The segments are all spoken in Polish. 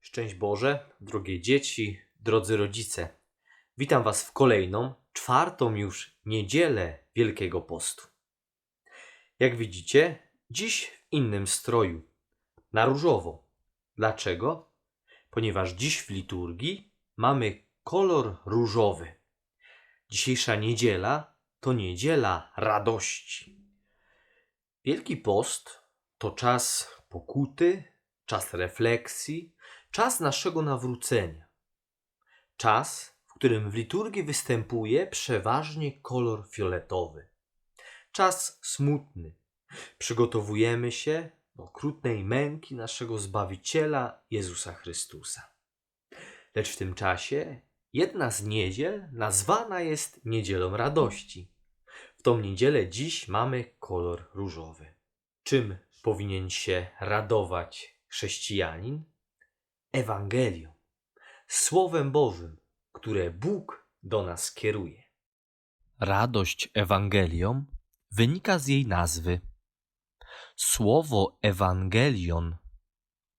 Szczęść Boże, drogie dzieci, drodzy rodzice. Witam Was w kolejną, czwartą już niedzielę Wielkiego Postu. Jak widzicie, dziś w innym stroju, na różowo. Dlaczego? Ponieważ dziś w liturgii mamy kolor różowy. Dzisiejsza niedziela to niedziela radości. Wielki Post to czas pokuty, czas refleksji, czas naszego nawrócenia. Czas, w którym w liturgii występuje przeważnie kolor fioletowy. Czas smutny. Przygotowujemy się do okrutnej męki naszego Zbawiciela Jezusa Chrystusa. Lecz w tym czasie jedna z niedziel nazwana jest Niedzielą Radości. W tą niedzielę dziś mamy kolor różowy. Czym powinien się radować chrześcijanin? Ewangelią, Słowem Bożym, które Bóg do nas kieruje. Radość Ewangelią wynika z jej nazwy. Słowo Ewangelion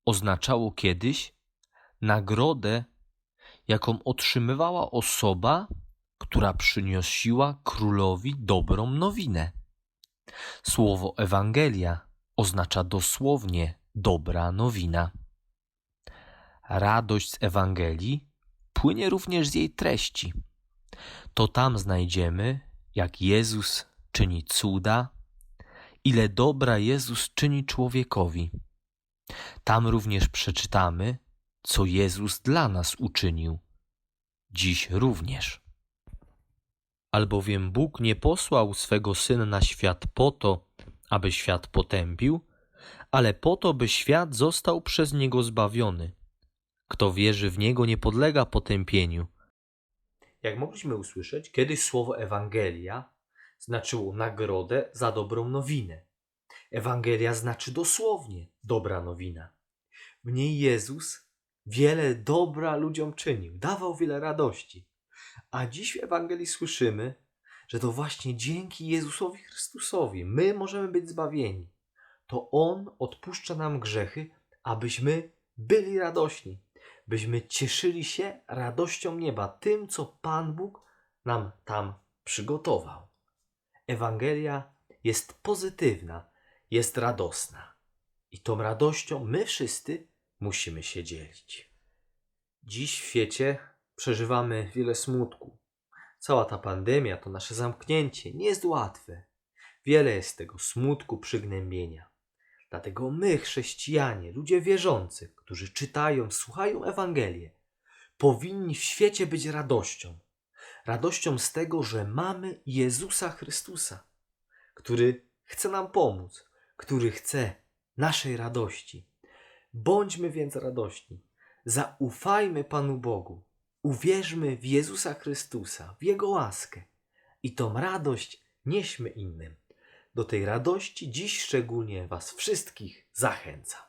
oznaczało kiedyś nagrodę, jaką otrzymywała osoba, która przyniosiła królowi dobrą nowinę. Słowo Ewangelia oznacza dosłownie dobra nowina. Radość z Ewangelii płynie również z jej treści. To tam znajdziemy, jak Jezus czyni cuda, ile dobra Jezus czyni człowiekowi. Tam również przeczytamy, co Jezus dla nas uczynił. Dziś również. Albowiem Bóg nie posłał swego Syna na świat po to, aby świat potępił, ale po to, by świat został przez Niego zbawiony. Kto wierzy w Niego, nie podlega potępieniu. Jak mogliśmy usłyszeć, kiedyś słowo Ewangelia znaczyło nagrodę za dobrą nowinę. Ewangelia znaczy dosłownie dobra nowina. W niej Jezus wiele dobra ludziom czynił, dawał wiele radości. A dziś w Ewangelii słyszymy, że to właśnie dzięki Jezusowi Chrystusowi my możemy być zbawieni. To On odpuszcza nam grzechy, abyśmy byli radośni, byśmy cieszyli się radością nieba, tym, co Pan Bóg nam tam przygotował. Ewangelia jest pozytywna, jest radosna. I tą radością my wszyscy musimy się dzielić. Dziś w świecie przeżywamy wiele smutku. Cała ta pandemia, to nasze zamknięcie nie jest łatwe. Wiele jest tego smutku, przygnębienia. Dlatego my, chrześcijanie, ludzie wierzący, którzy czytają, słuchają Ewangelię, powinni w świecie być radością. Radością z tego, że mamy Jezusa Chrystusa, który chce nam pomóc, który chce naszej radości. Bądźmy więc radośni. Zaufajmy Panu Bogu. Uwierzmy w Jezusa Chrystusa, w Jego łaskę i tą radość nieśmy innym. Do tej radości dziś szczególnie Was wszystkich zachęcam.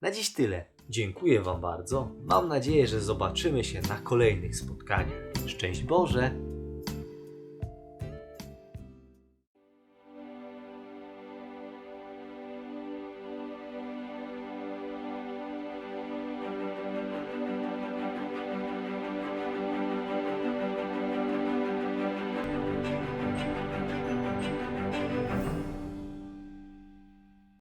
Na dziś tyle. Dziękuję Wam bardzo. Mam nadzieję, że zobaczymy się na kolejnych spotkaniach. Szczęść Boże!